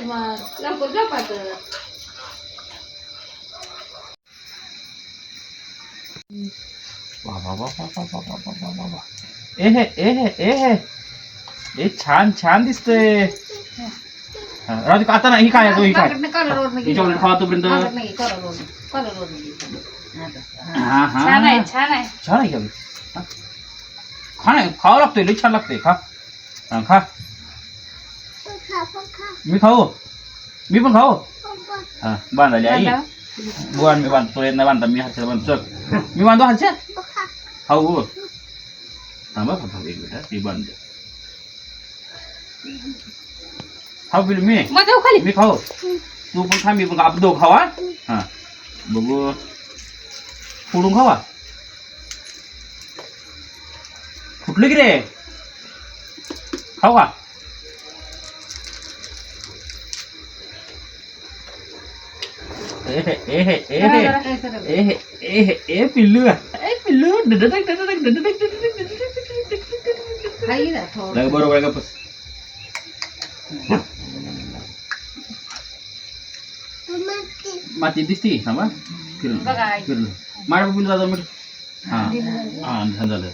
झोपायचं मग लवकर झोपायचं वा वा वा वा वा वा वा वा वा वा ए छान छान दिसतंय हा, आता नाही ही काय तो ही काय ही चॉकलेट खावा तोपर्यंत हा हा छान आहे छान आहे छान आहे की अगं. हा. खा नाही खावं लागतंय लई छान लागतंय खा हा, खा มีเขามีบนเขาอ่าบ้านอะไรย่าบ้านมีบ้านตัวเองในบ้านแต่มีหัตเชื่บ้านเชื่มีบ้านตัวหัตเชื่เขาอู้ทำแบบผมทำเองเลยนะที่บ้านเดียวเขาไปมีมาเจ้าขันมีเขาตูวผมทำมีบนกับดูเขาอะอ่าบุบผู้ลุงเขาอะขุดลึกเลยเขาอะ ए पिल्लू ए पिल्लू बरोबर का बस माती दिसती थांबा फिरलो फिरलो माळ बघून जातो मी हा हा. झालं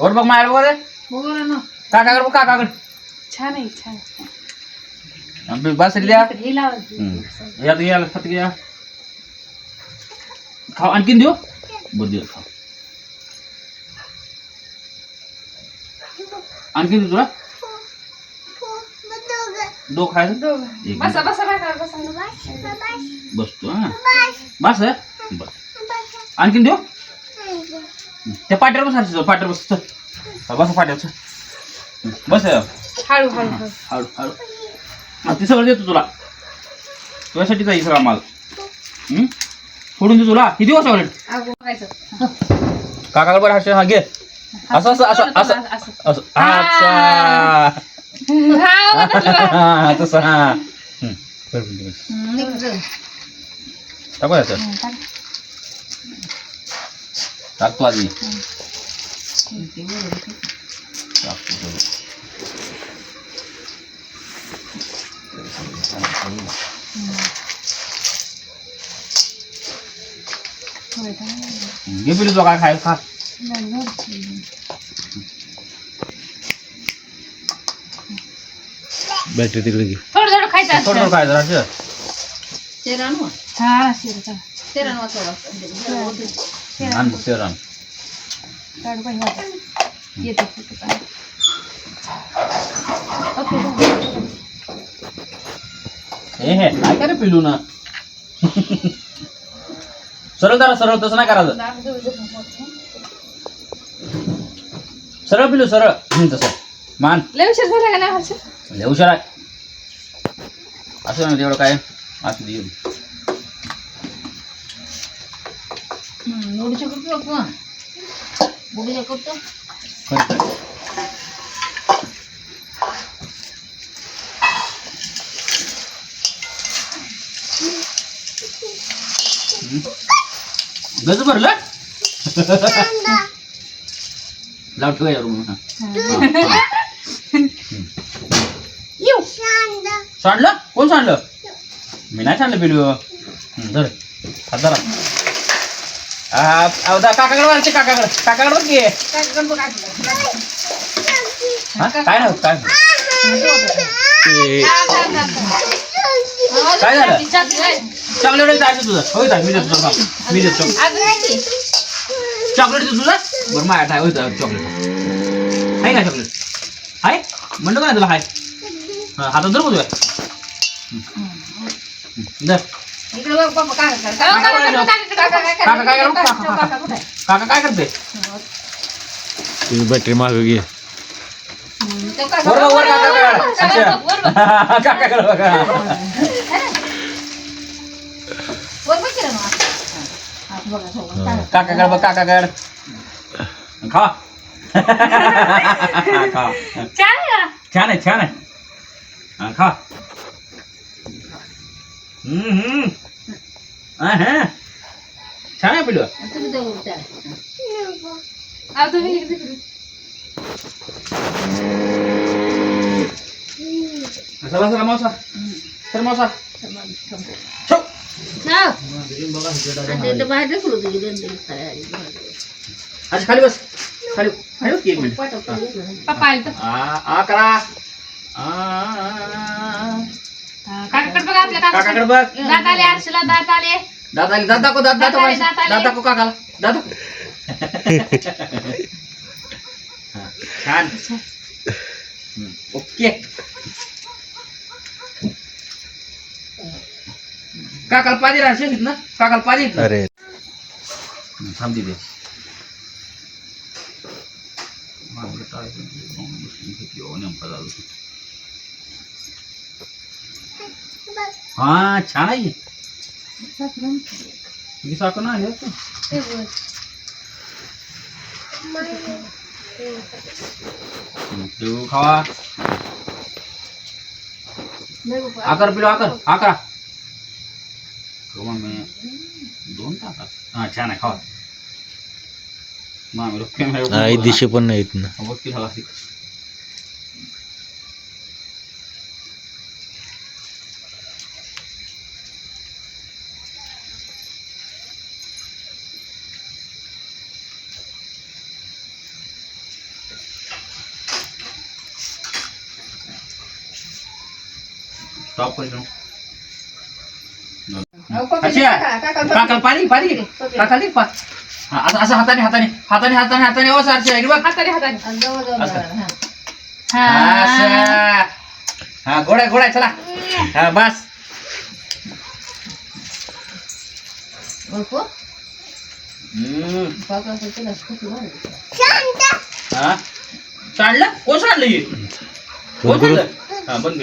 और बघ माळ बघ हो, काकाकडे बघ काकाकडे. छान आहे छान. बस द्या. यात याला खात घ्या खाऊ आणखीन देऊ? बरं देऊ खाऊ. आणखीन देऊ तुला? दो खायचं? बस बसतो हा. बस. बस आणखीन देऊ? त्या पाट्यावर बसायचं पाट्यावर बस बस पाट्यावर बस हळू हळू. हळू हळू. हा, ते सगळं देतो तुला तुझ्यासाठी जाईल सगळा माल हम्म? फोडून दे तुला किती चॉकलेट अगो बघायचं. काकाकडे बरं हर्ष हा घे असं असं असं असं असं असं अच्छा हा, तसं हा हम्म. बरं, बरं, बरं. हम्म, निघतं. टाकू याचं. टाकतो आधी. टाकतो सगळं. घे पिलू तो काय खाय खा. बॅटरी तिकडे घे. थोडं थोडं खायचं थोडं. थोडं खायचं असं शेरान हा शेरचा शेरान वाचावं हो. हे हे काय करे पिलू ना सरळ करा सरळ तसं नाही करायचं दाब देऊ दे मोठं. सरळ पिलू सरळ हम्म, तसं मान लय उशीर झाला का नाही हर्ष? लय हुशार आहे असं नाही तेवढं काय असू दे हम्म, एवढीशी करतो आपण. एवढीशी करतो. गज भरलं? लावून ठेवायला रूम येऊ. सांडलं? कोण सांडलं? मी नाही सांडलं पिलू धर. धरा. काकाकडे वाढचे काकाकडे. काकाकडे बघ घे काय नाही काय काय झालं? चॉकलेट जायचं तुझं होय मी देतो मी देतो चॉकलेट देतो तुझा बरं माझ्या ठाय होत चॉकलेट आहे का चॉकलेट आहे म्हणलं का तुला हाय हातात धर बोलूया काका काय करू काका काय करते बॅटरी माग घे काका काका કાકાગળ બ કાકાગળ ખા ખા ચા ને à? ને હા ખા હમ હમ હા હે ચા ને પીલો આ તો વીર દીકરી Salah, salah, mausa. Salah, mausa. Salah, mausa. हा. अच्छा खाली बस. खाली. खाली बस की एक मिनिट. पप्पा आले तर आ आ करा. आ, आ, आ. काकाकडे बघा आपल्या काका काकाकडे बघ. दात आले आरशीला दात आले. दात आली. दात दाखव दात दात दात आले, दात आले. दात दाखव काकाला. दात दाखव. हा, छान. ओके. काकाला पाणी राहशील ना? काकाला पाणी? अरे. हम्म, थांब तिथे हा छान आहे. किती साखर ना तू खावा. आकार पिलो आकार. आकरा. मी दोन टाका हा छान आहे खावा मामी लोक आई दिशे पण नाहीत ना बघ की हवा स्टॉप कर काका पाणी पाणी. काका दे पा हा, असं असं हाताने हाताने हाताने हाताने हाताने हो सारखी आहे बघ हाताने हाताने. हा गोळ्या गोळ्या चला हा बस. हा सांडलं कोण हे कोण सांडलं हा बंद